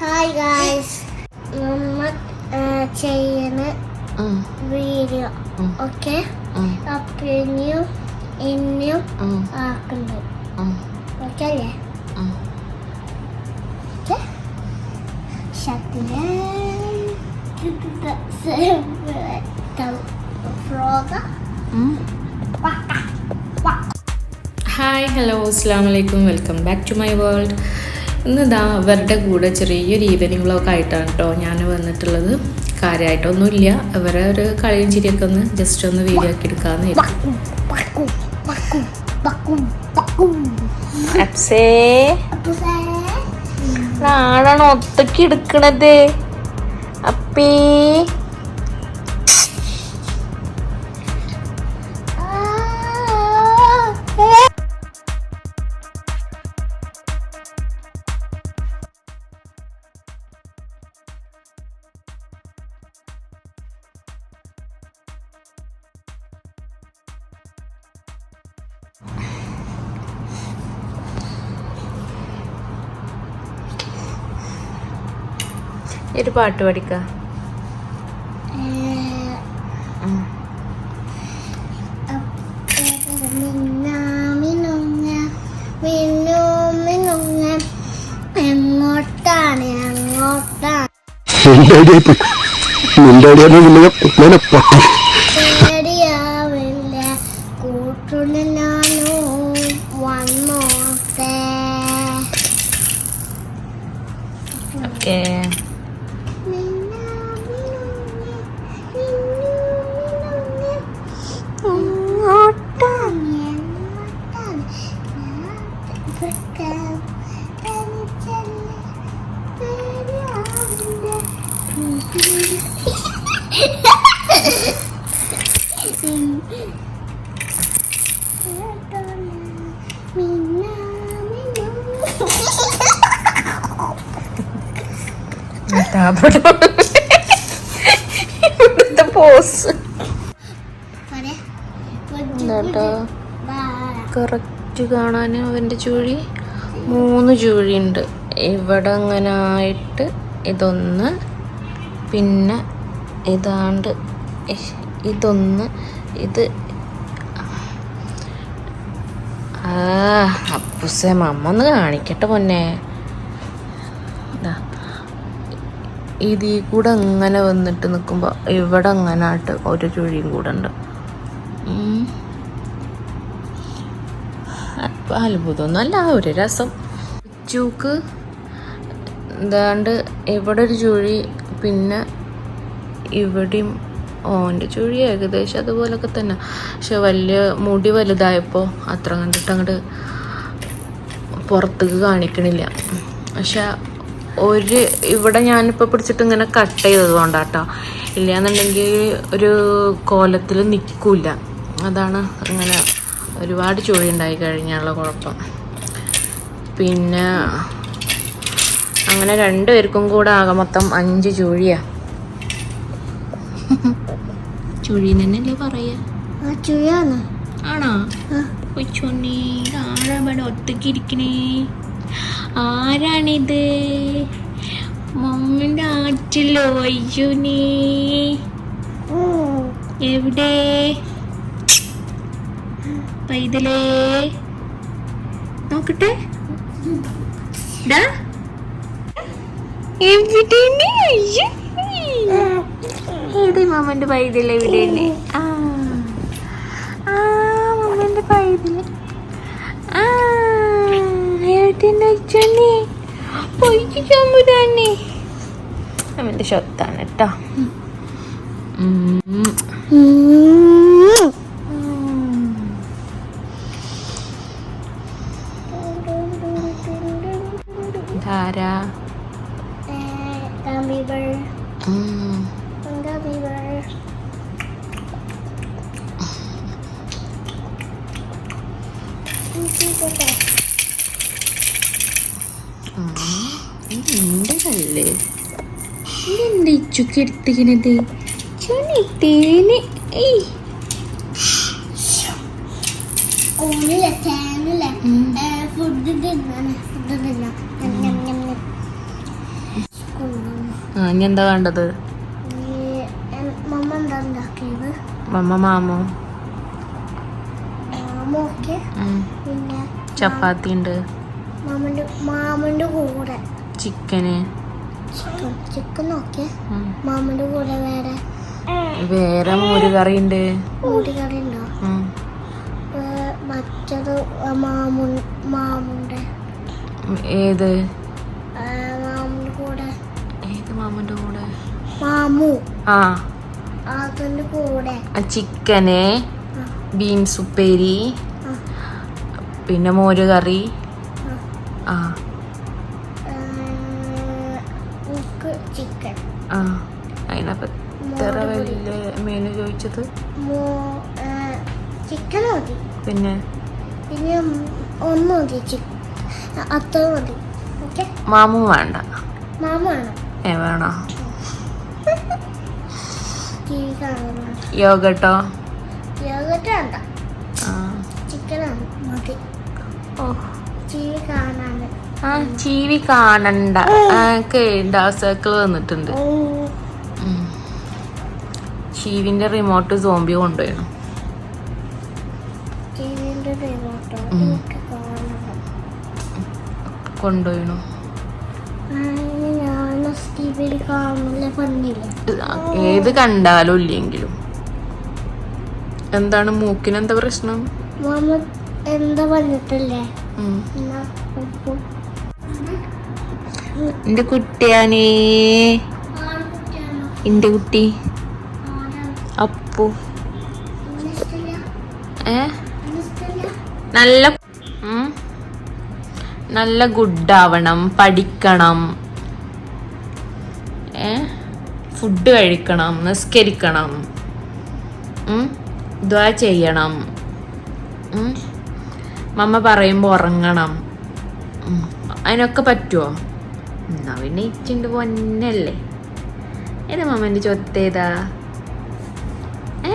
Hi guys നമ്മൾ ചെയ്യുന്ന video okay അപ്പിനും ആക്കുന്നത് ഉം, ഓക്കെ അല്ലേ? ശക്തിനെ ഫ്രോഗ. ഹായ് ഹലോ അസ്സാം വലൈക്കും welcome back to my world ഇന്ന് ഇതാ അവരുടെ കൂടെ ചെറിയൊരു ഈവനിങ് വ്ളോഗ് ആയിട്ടാണ് കേട്ടോ ഞാൻ വന്നിട്ടുള്ളത്. കാര്യമായിട്ടൊന്നുമില്ല അവരെ ഒരു കളിയും ചിരിയൊക്കെ ഒന്ന് ജസ്റ്റ് ഒന്ന് വീഡിയോ ആക്കി ബക്കും അപ്സേ ഒത്തക്ക് എടുക്കണത്? അപ്പേ. ഒരു പാട്ട് പഠിക്ക. ഞാനും വന്നോട്ടെ ഓക്കേ കറക്റ്റ് കാണാൻ അവന്റെ ചൂഴി. മൂന്ന് ചുഴിയുണ്ട്. ഇവിടെ അങ്ങനെ ആയിട്ട് ഇതൊന്ന് പിന്നെ ഇതാണ്ട് ഇതൊന്ന് ഇത് ആ അപ്പുസേ മമ്മ ഒന്ന് കാണിക്കട്ടെ പൊന്നെ. ഇത് ഇതിൽ കൂടെ അങ്ങനെ വന്നിട്ട് നിൽക്കുമ്പോൾ ഇവിടെ അങ്ങനെ ആയിട്ട് ഒരു ചുഴിയും കൂടെ ഉണ്ട്. ഉം. അപ്പൊ അത്ഭുതമൊന്നും അല്ല ഒരു രസം. ചൂക്ക് എന്താണ്ട് ഇവിടെ ഒരു ചുഴി പിന്നെ ഇവിടെയും ഓന്റെ ചുഴി ഏകദേശം അതുപോലൊക്കെ തന്നെ. പക്ഷെ വലിയ മുടി വലുതായപ്പോൾ അത്ര കണ്ടിട്ട് അങ്ങോട്ട് പുറത്തേക്ക് കാണിക്കണില്ല. പക്ഷെ ഒരു ഇവിടെ ഞാനിപ്പോൾ പിടിച്ചിട്ട് ഇങ്ങനെ കട്ട് ചെയ്തത് കൊണ്ടാട്ടോ. ഇല്ലയെന്നുണ്ടെങ്കിൽ ഒരു കോലത്തിൽ നിൽക്കില്ല അതാണ് അങ്ങനെ ഒരുപാട് ചുഴി ഉണ്ടായി കഴിഞ്ഞാലുള്ള കുഴപ്പം. പിന്നെ അങ്ങനെ രണ്ടുപേർക്കും കൂടെ ആകെ മൊത്തം അഞ്ച് ചുഴിയാ. ചുഴി തന്നെയല്ലേ പറയാ ആണോ? കൊച്ചോണ്ണി ആരാ ഇവിടെ ഒറ്റയ്ക്ക് ഇരിക്കണേ? ആരാണിത്? മമ്മിന്റെ ആറ്റിലോ അയ്യോ എവിടെ? പൈതലേ? നോക്കട്ടെ. ഡാ. എവിടെയാണ്? അയ്യോ. മാമന്റെ മാമന്റെ ഇവിടെ തന്നെ ആ. ആ മാമന്റെ പൈതൽ. ആ എവിടെയുണ്ട് അച്ഛനെ. പോയിട്ട് ചമ്പുരാനെ അവന്റെ സ്വത്താണ് കേട്ടോ. ധാരാ Bear. നിന്റെ കല്ലേ ഇതെന്താ ഇച്ചുക്ക് എടുത്തിക്കണത് ചുണിട്ടേന് ഏയ്. ഓണില്ല തേനില്ല ഫുഡ് തിന്നാണ് ഫുഡ് തിന്നാം. ആ ഇനി എന്താ വേണ്ടത് ഈ എൻ- മമ്മ എന്താ മമ്മ മാമോ ചപ്പാത്തി ഉണ്ട്. മാമന്റെ കൂടെ. ചിക്കന്. ചിക്കൻ നോക്കിയ. മാമന്റെ കൂടെ വേറെ. വേറെ മോരുകറി ഉണ്ട് മോരുകറി ഉണ്ടോ മറ്റത് മാമു മാമുണ്ട് ഏത്? മാമുന്റെ കൂടെ. ഏത് മാമന്റെ കൂടെ? മാമു. ആ. ചിക്കന് ബീൻസ് ഉപ്പേരി പിന്നെ മോര് കറി. ആ. ചിക്കൻ. ആ അതിനപ്പം വലിയ മെനു ചോദിച്ചത്? ചിക്കൻ മതി. പിന്നെ? പിന്നെ ഒന്ന് മതി ചിക്കൻ അത്ര മതി. ഓക്കെ? മാമും വേണ്ട. മാമു വേണോ. ഏ വേണോ? യോഗട്ടോ? ആ. ചിക്കൻ മതി. ഓ. ടി വി ആ ടി വി കാണണ്ട സർക്കിൾ വന്നിട്ടുണ്ട്. ചീവിന്റെ റിമോട്ട് സോംബി കൊണ്ടുപോയി ടി ഏത് കണ്ടാലും ഇല്ലെങ്കിലും. എന്താണ് മൂക്കിന് എന്താ പ്രശ്നം എന്താ പറഞ്ഞിട്ടില്ലേ എന്റെ കുട്ടിയാണേ. എന്റെ കുട്ടി. അപ്പു. ഏ? നല്ല നല്ല ഗുഡ് ആവണം ഗുഡാവണം പഠിക്കണം. ഫുഡ് കഴിക്കണം നിസ്കരിക്കണം. ദ്വാ ചെയ്യണം. മമ്മ പറയുമ്പോൾ ഉറങ്ങണം. അതിനൊക്കെ പറ്റുമോ എന്നാ പിന്നെ ഇച്ചിണ്ട് പൊന്നല്ലേ. ഏതാ മമ്മന്റെ ചൊത്തേതാ? ഏ?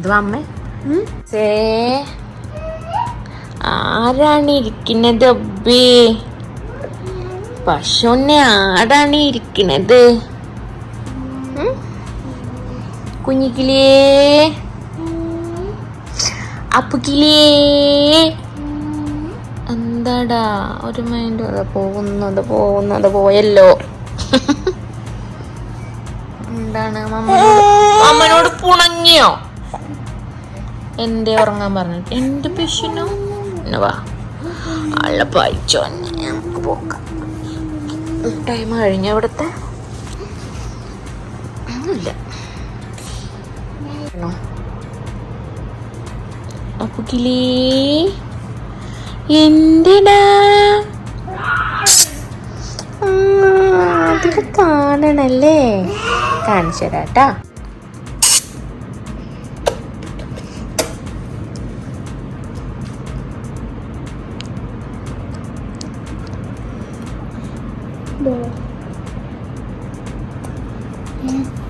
അത് അമ്മ സേ ആരാണ് ഇരിക്കുന്നത് അബ്ബേ? പശുവിനെ ആരാണ് ഇരിക്കുന്നത്? കുഞ്ഞിക്കിലേ അപ്പുക്കിലേ എന്താടാ? ഒരു മൈൻഡ് അത് പോകുന്നു അത് പോയല്ലോ. എന്താണ് മമ്മനോട് മമ്മനോട് പുണങ്ങിയോ? എന്തേ ഉറങ്ങാൻ പറഞ്ഞിട്ട് എന്റെ പശുനോ വാ. ആളെ പായിച്ചോ നമുക്ക് പോക്കാം. ടൈം കഴിഞ്ഞ ഇവിടുത്തെ? ഒന്നുമില്ല? അപ്പൊ കിളി എന്തിനാ അതിൽ കാണണല്ലേ കാണിച്ചു തരാട്ടാ